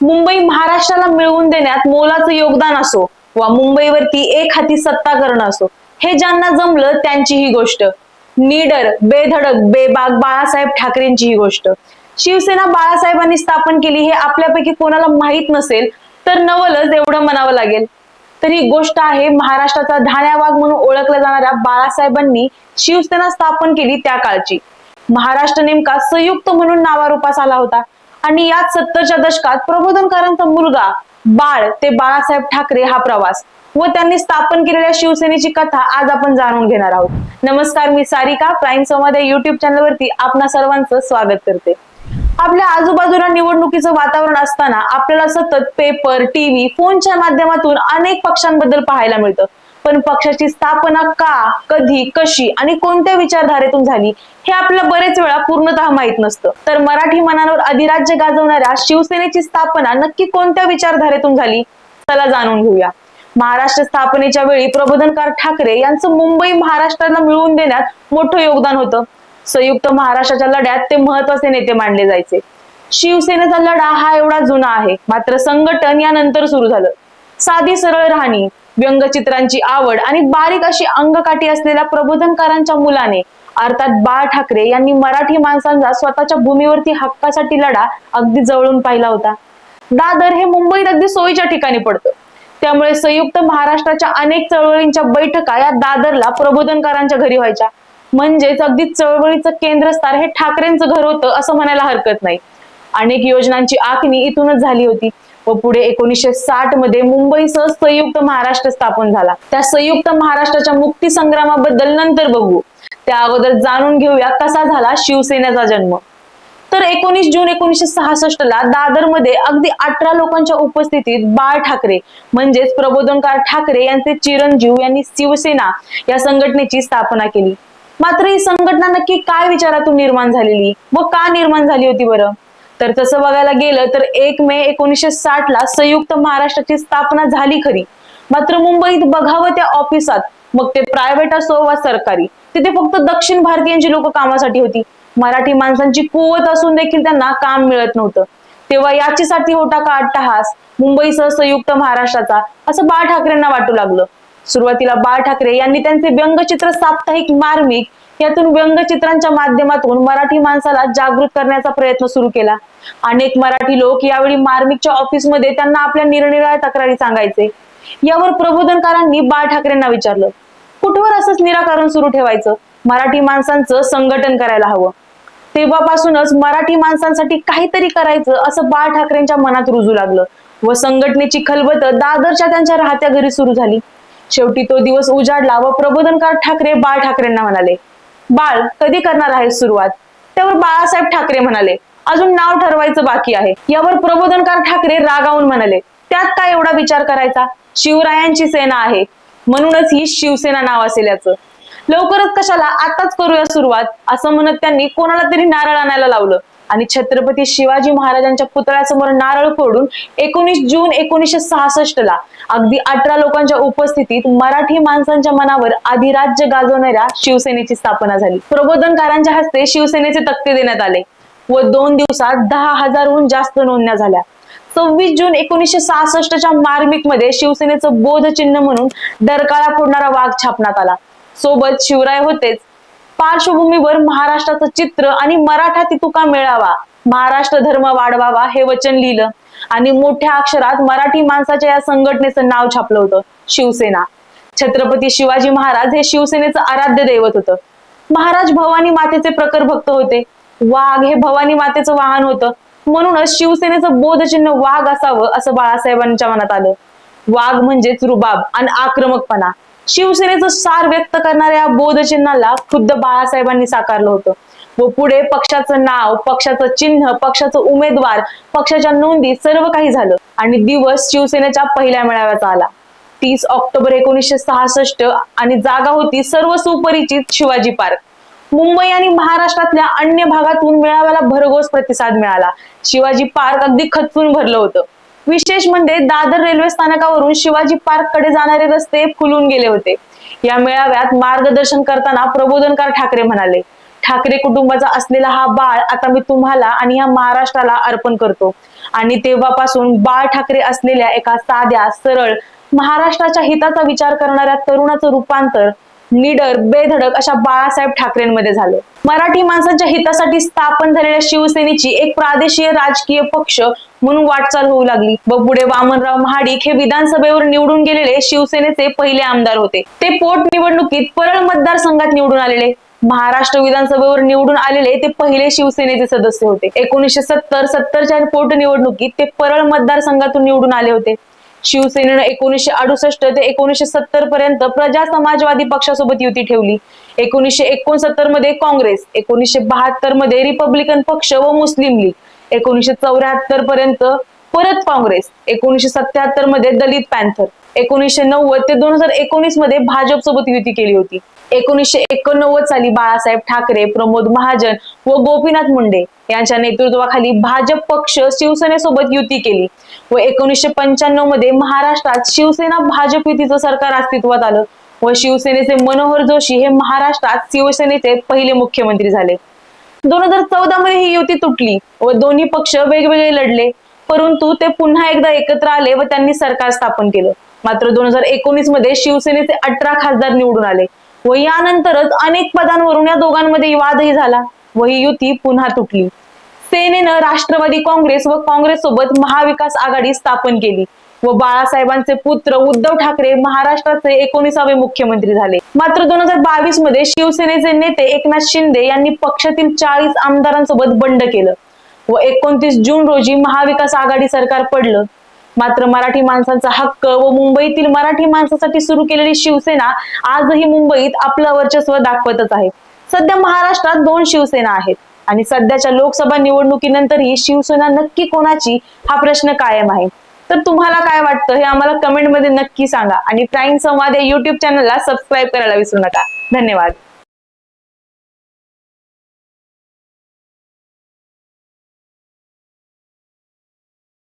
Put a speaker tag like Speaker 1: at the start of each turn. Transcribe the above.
Speaker 1: मुंबई महाराष्ट्राला मिळवून देण्यात मोलाचं योगदान असो वा मुंबईवरती एक हाती सत्ता करणं असो हे ज्यांना जमलं त्यांची ही गोष्ट. निडर बेधडक बेबाग बाळासाहेब ठाकरेंची ही गोष्ट. शिवसेना बाळासाहेबांनी स्थापन केली हे आपल्यापैकी कोणाला माहीत नसेल तर नवलच एवढं म्हणावं लागेल. तर ही गोष्ट आहे महाराष्ट्राचा धाण्यावाग म्हणून ओळखल्या जाणाऱ्या बाळासाहेबांनी शिवसेना स्थापन केली त्या काळची. महाराष्ट्र नेमका संयुक्त म्हणून नावारूपास आला होता. आणि याच सत्तरच्या दशकात प्रबोधनकारांचा मुलगा बाळ ते बाळासाहेब ठाकरे हा प्रवास व त्यांनी स्थापन केलेल्या शिवसेनेची कथा आज आपण जाणून घेणार आहोत. नमस्कार मी सारिका प्राईम संवाद या युट्यूब चॅनलवरती आपणा सर्वांचं स्वागत करते. आपल्या आजूबाजूला निवडणुकीचं वातावरण असताना आपल्याला सतत पेपर टीव्ही फोनच्या माध्यमातून अनेक पक्षांबद्दल पाहायला मिळतं. पण पक्षाची स्थापना का कधी कशी आणि कोणत्या विचारधारेतून झाली हे आपल्याला बरेच वेळा पूर्णतः माहीत नसतं. तर मराठी मनावर अधिराज्य गाजवणाऱ्या शिवसेनेची स्थापना नक्की कोणत्या विचारधारेतून झाली चला जाणून घेऊया. महाराष्ट्र स्थापनेच्या वेळी प्रबोधनकार ठाकरे यांचं मुंबई महाराष्ट्राला मिळवून देण्यात मोठं योगदान होतं. संयुक्त महाराष्ट्राच्या लढ्यात ते महत्त्वाचे नेते मानले जायचे. शिवसेनेचा लढा हा एवढा जुना आहे मात्र संघटन यानंतर सुरू झालं. साधी सरळ राहणी व्यंगचित्रांची आवड आणि बारीक अशी अंगकाठी असलेल्या प्रबोधनकारांच्या मुलाने अर्थात बाळ ठाकरे यांनी मराठी माणसांचा स्वतःच्या भूमीवरती हक्कासाठी लढा अगदी जवळून पाहिला होता. दादर हे मुंबईत अगदी सोयीच्या ठिकाणी पडतं. त्यामुळे संयुक्त महाराष्ट्राच्या अनेक चळवळींच्या बैठका या दादरला प्रबोधनकारांच्या घरी व्हायच्या. म्हणजेच अगदी चळवळीचं केंद्रस्थान हे ठाकरेंचं घर होतं असं म्हणायला हरकत नाही. अनेक योजनांची आखणी इथूनच झाली होती. व पुढे एकोणीसशे साठमध्ये मुंबईसह संयुक्त महाराष्ट्र स्थापन झाला. त्या संयुक्त महाराष्ट्राच्या मुक्ती संग्रामाबद्दल नंतर बघू. त्या अगोदर जाणून घेऊया कसा झाला शिवसेनेचा जन्म. तर एकोणीस जून एकोणीसशे सहासष्ट ला दादरमध्ये अगदी अठरा लोकांच्या उपस्थितीत बाळ ठाकरे म्हणजेच प्रबोधनकार ठाकरे यांचे चिरंजीव यांनी शिवसेना या संघटनेची स्थापना केली. मात्र ही संघटना नक्की काय विचारातून निर्माण झालेली व का निर्माण झाली होती बरं? तर तसं बघायला गेलं तर एक मे एकोणीसशे साठ ला संयुक्त महाराष्ट्राची स्थापना झाली खरी. मात्र मुंबईत बघावं त्या ऑफिसात मग ते प्रायव्हेट असो वा सरकारी तिथे फक्त दक्षिण भारतीयांची लोक कामासाठी होती. मराठी माणसांची कुवत असून देखील त्यांना काम मिळत नव्हतं. तेव्हा याचीसाठी होता का अट्टहास मुंबईसह संयुक्त महाराष्ट्राचा असं बाळ ठाकरेंना वाटू लागलं. सुरुवातीला बाळ ठाकरे यांनी त्यांचे व्यंगचित्र साप्ताहिक मार्मिक यातून व्यंगचित्रांच्या माध्यमातून मराठी माणसाला जागृत करण्याचा प्रयत्न सुरू केला. अनेक मराठी लोक यावेळी मार्मिकच्या ऑफिसमध्ये त्यांना आपल्या निरनिराळ्या तक्रारी सांगायचे. यावर प्रबोधनकारांनी बाळ ठाकरेंना विचारलं कुठवर असंच निराकरण सुरू ठेवायचं? मराठी माणसांचं संघटन करायला हवं. तेव्हापासूनच मराठी माणसांसाठी काहीतरी करायचं असं बाळ ठाकरेंच्या मनात रुजू लागलं व संघटनेची खलबत दादरच्या त्यांच्या राहत्या घरी सुरू झाली. शेवटी तो दिवस उजाडला व प्रबोधनकार ठाकरे बाळ ठाकरेंना म्हणाले बाळ कधी करणार आहे सुरुवात? त्यावर बाळासाहेब ठाकरे म्हणाले अजून नाव ठरवायचं बाकी आहे. यावर प्रबोधनकार ठाकरे रागावून म्हणाले त्यात काय एवढा विचार करायचा? शिवरायांची सेना आहे. म्हणूनच ही शिवसेना नाव असेल याचं. लवकरच कशाला आताच करूया सुरुवात? असं म्हणत त्यांनी कोणाला तरी नारळ आणायला लावलं. आणि छत्रपती शिवाजी महाराजांच्या पुतळ्यासमोर नारळ फोडून एकोणीस जून एकोणीसशे सहासष्ट ला अगदी अठरा लोकांच्या उपस्थितीत मराठी माणसांच्या मनावर अधिराज्य गाजवणाऱ्या शिवसेनेची स्थापना झाली. प्रबोधनकारांच्या हस्ते शिवसेनेचे तक्ते देण्यात आले व दोन दिवसात दहा हजारहून जास्त नोंदण्या झाल्या. सव्वीस जून एकोणीसशे सहासष्टच्या मार्मिकमध्ये शिवसेनेचं बोधचिन्ह म्हणून डरकाळा फोडणारा वाघ छापण्यात आला. सोबत शिवराय होतेच पार्श्वभूमीवर महाराष्ट्राचं चित्र आणि मराठा तितुका मिळावा महाराष्ट्र धर्म वाढवावा हे वचन लिहिलं. आणि मोठ्या अक्षरात मराठी माणसाच्या या संघटनेचं नाव छापलं होतं शिवसेना. छत्रपती शिवाजी महाराज हे शिवसेनेचं आराध्य दैवत होतं. महाराज भवानी मातेचे प्रखर भक्त होते. वाघ हे भवानी मातेचं वाहन होतं. म्हणूनच शिवसेनेचं बोधचिन्ह वाघ असावं असं बाळासाहेबांच्या मनात आलं. वाघ म्हणजेच रुबाब आणि आक्रमकपणा. शिवसेनेचं सार व्यक्त करणाऱ्या बोधचिन्हाला खुद्द बाळासाहेबांनी साकारलं होतं. व पुढे पक्षाचं नाव पक्षाचं चिन्ह पक्षाचं उमेदवार पक्षाच्या नोंदी सर्व काही झालं आणि दिवस शिवसेनेच्या पहिल्या मेळाव्याचा आला. तीस ऑक्टोबर एकोणीसशे सहासष्ट आणि जागा होती सर्व सुपरिचित शिवाजी पार्क. मुंबई आणि महाराष्ट्रातल्या अन्य भागातून मेळाव्याला भरघोस प्रतिसाद मिळाला. शिवाजी पार्क अगदी खचून भरलं होतं. विशेष म्हणजे दादर रेल्वे स्थानकावरून शिवाजी पार्ककडे जाणारे रस्ते फुलून गेले होते. या मेळाव्यात मार्गदर्शन करताना प्रबोधनकार ठाकरे म्हणाले ठाकरे कुटुंबाचा असलेला हा बाळ आता मी तुम्हाला आणि या महाराष्ट्राला अर्पण करतो. आणि तेव्हापासून बाळ ठाकरे असलेल्या एका साध्या सरळ महाराष्ट्राच्या हिताचा विचार करणाऱ्या तरुणाचं रूपांतर लीडर बेधडक अशा बाळासाहेब ठाकरेंमध्ये झालं. मराठी माणसांच्या हितासाठी स्थापन झालेल्या शिवसेनेची एक प्रादेशिक राजकीय पक्ष म्हणून वाटचाल होऊ लागली. व पुढे वामनराव महाडिक हे विधानसभेवर निवडून गेलेले शिवसेनेचे पहिले आमदार होते. ते पोटनिवडणुकीत परळ मतदारसंघात निवडून आलेले. महाराष्ट्र विधानसभेवर निवडून आलेले ते पहिले शिवसेनेचे सदस्य होते. एकोणीसशे सत्तर सत्तरच्या पोटनिवडणुकीत ते परळ मतदारसंघातून निवडून आले होते. शिवसेनेनं एकोणीसशे अडुसष्ट ते एकोणीसशे सत्तर पर्यंत प्रजा समाजवादी पक्षासोबत युती ठेवली. एकोणीसशे एकोणसत्तरमध्ये काँग्रेस एकोणीसशे बहात्तरमध्ये रिपब्लिकन पक्ष व मुस्लिम लीग एकोणीसशे चौऱ्याहत्तर पर्यंत परत काँग्रेस एकोणीसशे सत्याहत्तरमध्ये दलित पॅन्थर एकोणीसशे नव्वद ते दोन हजार एकोणीसमध्ये भाजप सोबत युती केली होती. एकोणीसशे एकोणनव्वद साली बाळासाहेब ठाकरे प्रमोद महाजन व गोपीनाथ मुंडे यांच्या नेतृत्वाखाली भाजप पक्ष शिवसेनेसोबत युती केली व एकोणीसशे पंच्याण्णवमध्ये महाराष्ट्रात शिवसेना भाजप युतीचं सरकार अस्तित्वात आलं व शिवसेनेचे मनोहर जोशी हे महाराष्ट्रात शिवसेनेचे पहिले मुख्यमंत्री झाले. दोन हजार चौदा मध्ये ही युती तुटली व दोन्ही पक्ष वेगवेगळे लढले परंतु ते पुन्हा एकदा एकत्र आले व त्यांनी सरकार स्थापन केलं. मात्र दोन हजार एकोणीसमध्ये शिवसेनेचे अठरा खासदार निवडून आले. व यानंतरच अनेक पदांवरून या दोघांमध्ये वादही झाला व ही युती पुन्हा तुटली. सेनेनं राष्ट्रवादी काँग्रेस व काँग्रेस सोबत महाविकास आघाडी स्थापन केली व बाळासाहेबांचे पुत्र उद्धव ठाकरे महाराष्ट्राचे एकोणीसावे मुख्यमंत्री झाले. मात्र दोन हजार बावीसमध्ये शिवसेनेचे नेते एकनाथ शिंदे यांनी पक्षातील चाळीस आमदारांसोबत बंड केलं व एकोणतीस जून रोजी महाविकास आघाडी सरकार पडलं. मात्र मराठी माणसांचा हक्क व मुंबईतील मराठी माणसासाठी सुरू केलेली शिवसेना आजही मुंबईत आपलं वर्चस्व दाखवतच आहे. सध्या महाराष्ट्रात दोन शिवसेना आहेत आणि सध्याच्या लोकसभा निवडणुकीनंतरही शिवसेना नक्की कोणाची हा प्रश्न कायम आहे. तर तुम्हाला काय वाटतं हे आम्हाला कमेंटमध्ये नक्की सांगा आणि प्राईम संवाद या युट्यूब चॅनलला सबस्क्राईब करायला विसरू नका. धन्यवाद.